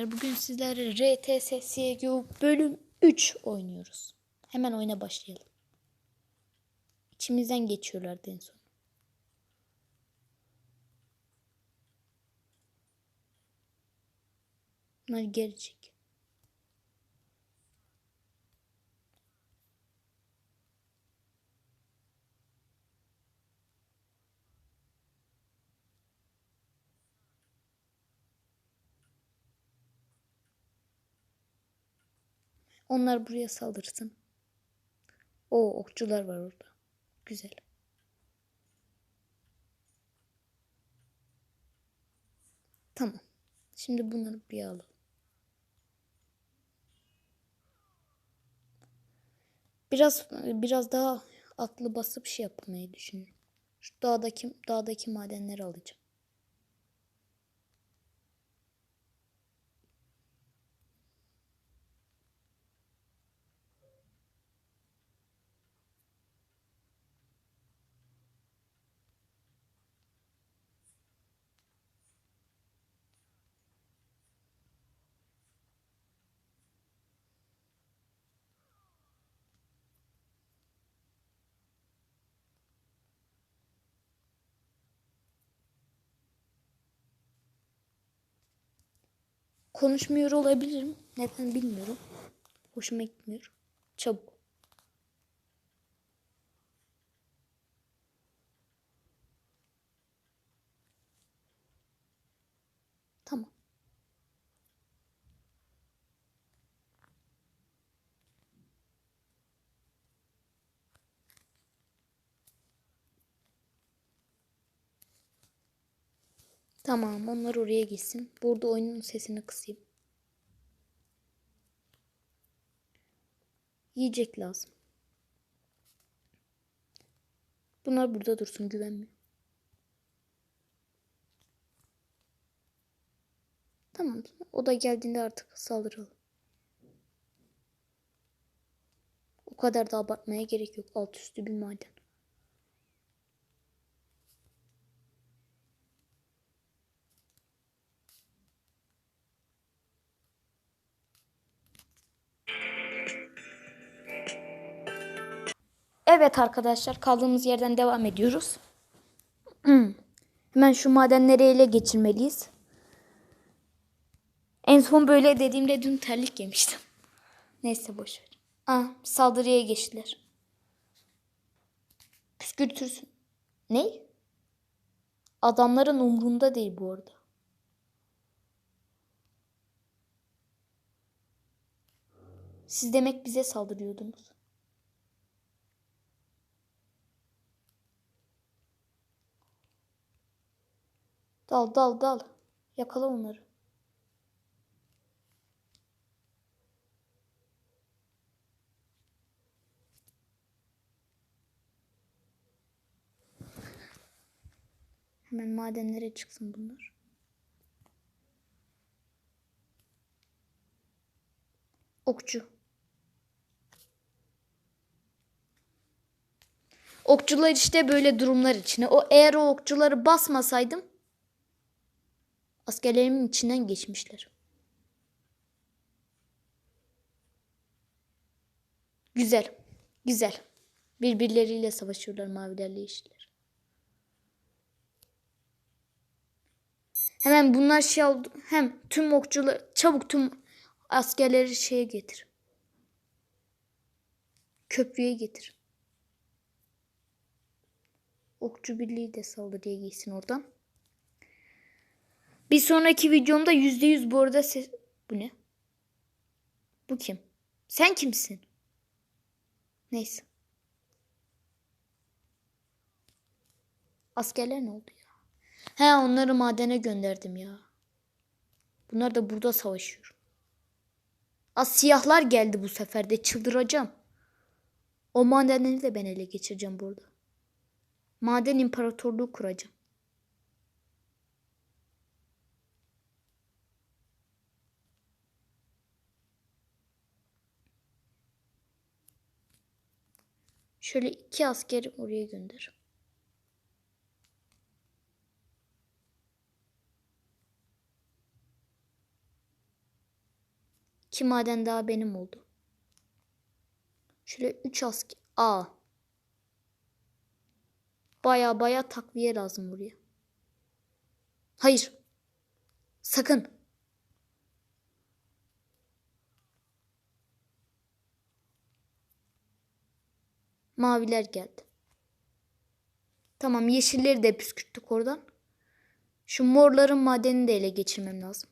arkadaşlar. Bugün sizlerle RTS bölüm 3 oynuyoruz. Hemen oyuna başlayalım. İçimizden geçiyorlardı en son. Bunlar gelecek. Onlar buraya saldırsın. O okçular var orada. Güzel. Tamam. Şimdi bunları bir alalım. Biraz biraz daha aklı basıp şey yapmayı düşünüyorum. Şu dağdaki dağdaki madenleri alacağım. Konuşmuyor olabilirim. Neden bilmiyorum. Hoşuma gitmiyor. Çabuk. Tamam. Tamam onlar oraya gitsin. Burada oyunun sesini kısayım. Yiyecek lazım. Bunlar burada dursun güvenmiyor. Tamam. O da geldiğinde artık saldıralım. O kadar da abartmaya gerek yok. Alt üstü bir maden. Evet arkadaşlar kaldığımız yerden devam ediyoruz. Hemen şu madenleri ele geçirmeliyiz. En son böyle dediğimde dün terlik yemiştim. Neyse boş ver. Aa, saldırıya geçtiler. Püskürtürsün. Ne? Adamların umrunda değil bu arada. Siz demek bize saldırıyordunuz. Dal dal dal. Yakala onları. Hemen madenlere çıksın bunlar. Okçu. Okçular işte böyle durumlar içine. O eğer o okçuları basmasaydım askerlerimin içinden geçmişler. Güzel. Güzel. Birbirleriyle savaşıyorlar mavilerle yeşiller. Hemen bunlar şey oldu. Hem tüm okçular çabuk tüm askerleri şeye getir. Köprüye getir. Okçu birliği de saldırıya gitsin oradan. Bir sonraki videomda yüzde yüz bu arada ses... Bu ne? Bu kim? Sen kimsin? Neyse. Askerler ne oldu ya? He onları madene gönderdim ya. Bunlar da burada savaşıyor. Az siyahlar geldi bu sefer de çıldıracağım. O madenleri de ben ele geçireceğim burada. Maden imparatorluğu kuracağım. Şöyle iki askeri oraya gönder. İki maden daha benim oldu. Şöyle 3 asker. Aa. Baya baya takviye lazım buraya. Hayır. Sakın. Maviler geldi. Tamam yeşilleri de püskürttük oradan. Şu morların madenini de ele geçirmem lazım.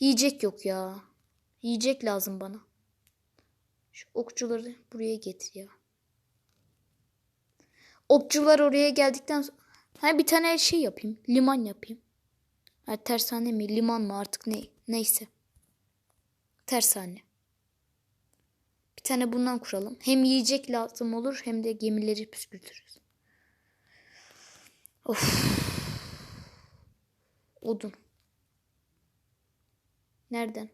Yiyecek yok ya. Yiyecek lazım bana. Şu okçuları buraya getir ya. Okçular oraya geldikten sonra ha, bir tane şey yapayım. Liman yapayım. Ha, tersane mi liman mı artık ne neyse. Tersane. Bir tane bundan kuralım. Hem yiyecek lazım olur hem de gemileri püskürtürüz. Of. Odun. Nereden?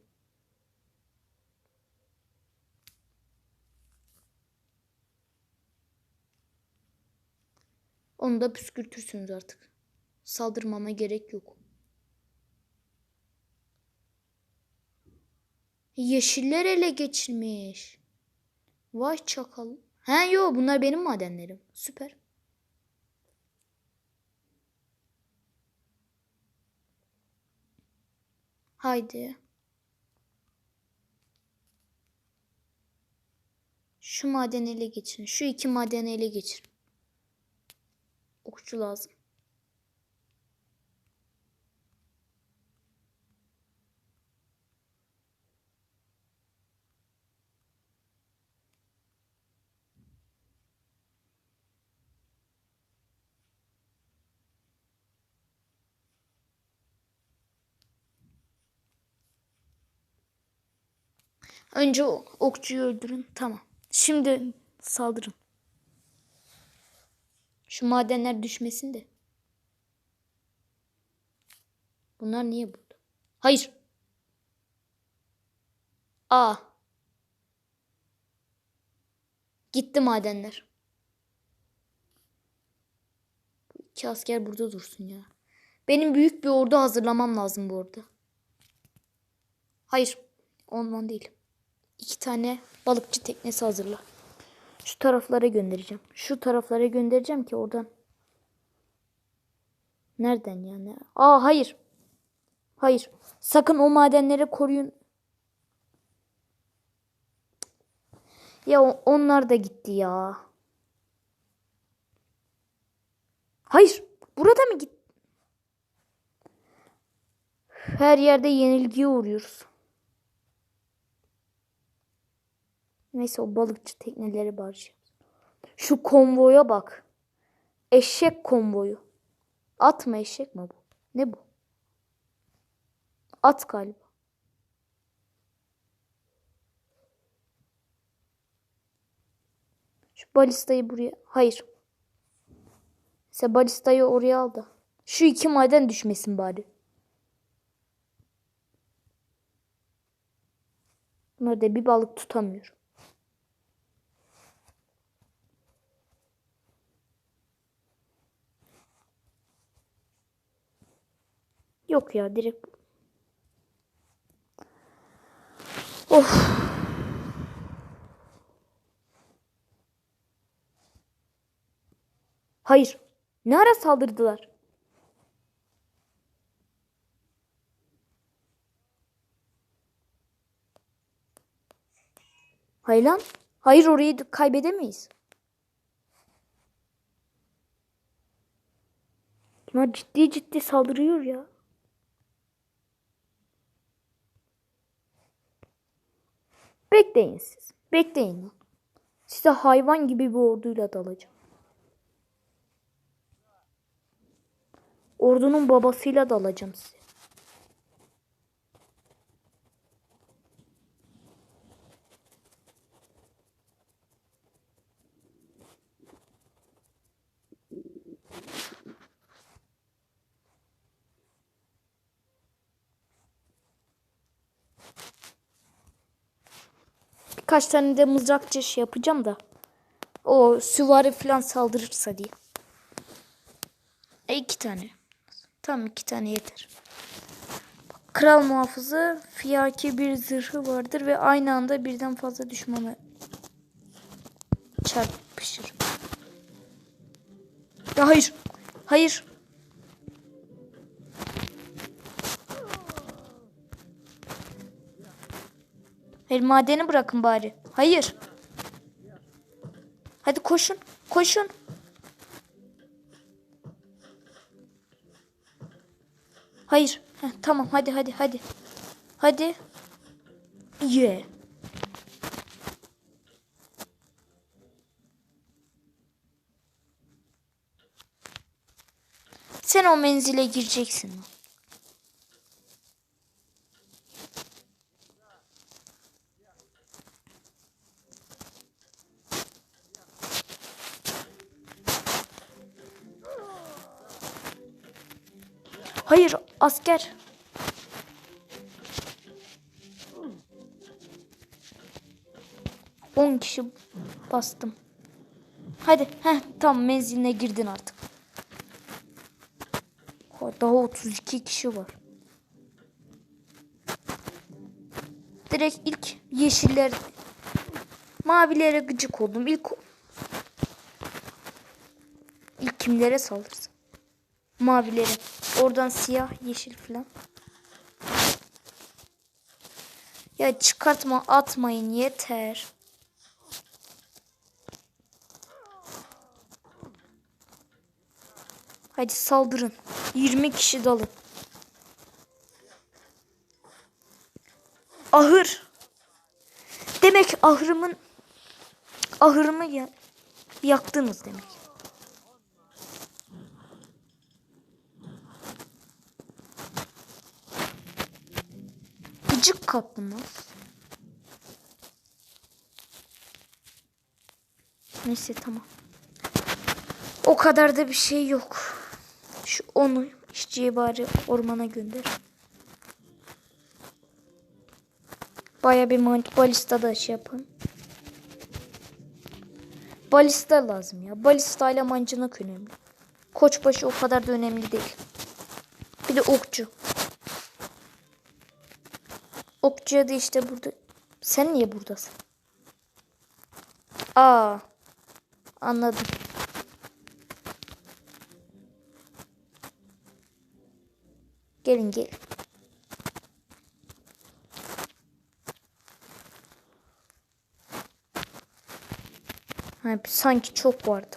Onu da püskürtürsünüz artık. Saldırmama gerek yok. Yeşiller ele geçirmiş. Vay çakal. He yo bunlar benim madenlerim. Süper. Haydi. Şu madeni ele geçirin. Şu iki madeni ele geçirin. Okçu lazım. Önce okçuyu öldürün. Tamam. Şimdi saldırın. Şu madenler düşmesin de. Bunlar niye burada? Hayır. Aa. Gitti madenler. İki asker burada dursun ya. Benim büyük bir ordu hazırlamam lazım bu arada. Hayır. Ondan değil. İki tane balıkçı teknesi hazırla. Şu taraflara göndereceğim. Şu taraflara göndereceğim ki oradan. Nereden yani? Aa hayır. Hayır. Sakın o madenleri koruyun. Ya onlar da gitti ya. Hayır. Burada mı git? Her yerde yenilgiye uğruyoruz. Neyse o balıkçı tekneleri barış. Şu konvoya bak. Eşek konvoyu. At mı eşek mi bu? Ne bu? At galiba. Şu balistayı buraya. Hayır. Sen balistayı oraya al da. Şu iki maden düşmesin bari. Bunlar da bir balık tutamıyor. Yok ya direkt. Of. Hayır. Ne ara saldırdılar? Hayır lan. Hayır orayı kaybedemeyiz. Bunlar ciddi ciddi saldırıyor ya. Bekleyin siz. Bekleyin. Size hayvan gibi bir orduyla dalacağım. Ordunun babasıyla dalacağım size. Birkaç tane de mızrakçı şey yapacağım da. O süvari falan saldırırsa diye. E iki tane. Tamam iki tane yeter. Kral muhafızı fiyaki bir zırhı vardır ve aynı anda birden fazla düşmanı çarpışır. Ya hayır. Hayır. Hayır madeni bırakın bari. Hayır. Hadi koşun. Koşun. Hayır. Heh, tamam hadi hadi hadi. Hadi. Ye. Sen o menzile gireceksin. Asker. On kişi bastım. Hadi heh, tam menziline girdin artık. Ha, Daha 32 kişi var. Direkt ilk yeşiller mavilere gıcık oldum. İlk ilk kimlere saldırsın? Mavilere. Oradan siyah, yeşil falan. Ya çıkartma atmayın yeter. Hadi saldırın. 20 kişi dalın. Ahır. Demek ahırımın ahırımı ya, yaktınız demek. Gıcık kaplı mı? Neyse tamam. O kadar da bir şey yok. Şu onu işçiye bari ormana gönder. Baya bir balista da şey yapın. Balista lazım ya. Balista ile mancınık önemli. Koçbaşı o kadar da önemli değil. Bir de okçu. Okçuya da işte burada. Sen niye buradasın? Aa. Anladım. Gelin gelin. Ha, sanki çok vardı.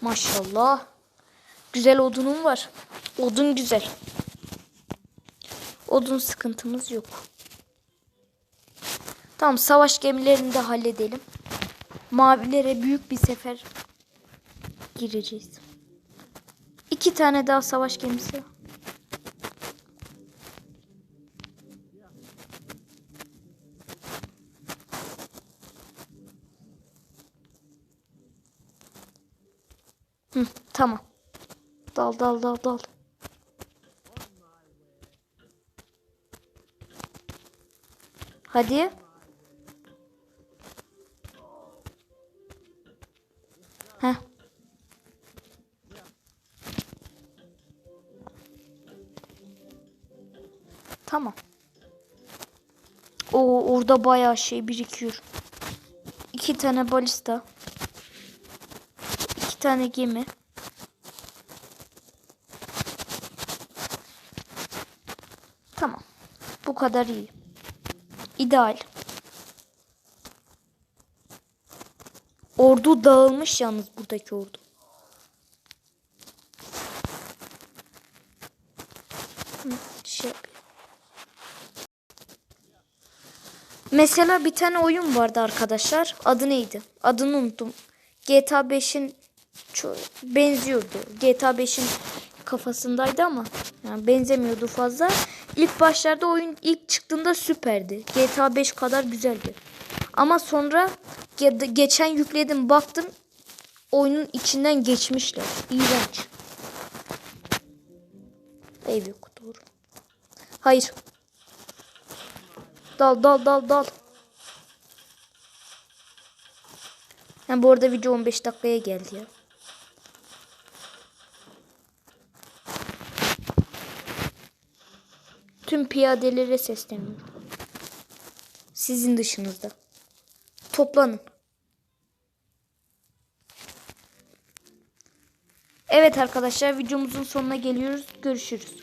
Maşallah. Güzel odunum var. Odun güzel. Odun sıkıntımız yok. Tamam savaş gemilerini de halledelim. Mavilere büyük bir sefer gireceğiz. İki tane daha savaş gemisi. Hı, tamam. Dal dal dal dal. Hadi. Heh. Tamam. O orada bayağı şey birikiyor. İki tane balista. İki tane gemi. Tamam. Bu kadar iyi. İdeal. Ordu dağılmış yalnız buradaki ordu. Şey. Mesela bir tane oyun vardı arkadaşlar. Adı neydi? Adını unuttum. GTA 5'in ço- benziyordu. GTA 5'in kafasındaydı ama yani benzemiyordu fazla. İlk başlarda oyun ilk çıktığında süperdi. GTA 5 kadar güzeldi. Ama sonra ge- geçen yükledim baktım oyunun içinden geçmişler. İğrenç. Ev yok. Hayır. Dal dal dal dal. Ha, bu arada video 15 dakikaya geldi ya. Tüm piyadelere sesleniyorum. Sizin dışınızda. Toplanın. Evet arkadaşlar videomuzun sonuna geliyoruz. Görüşürüz.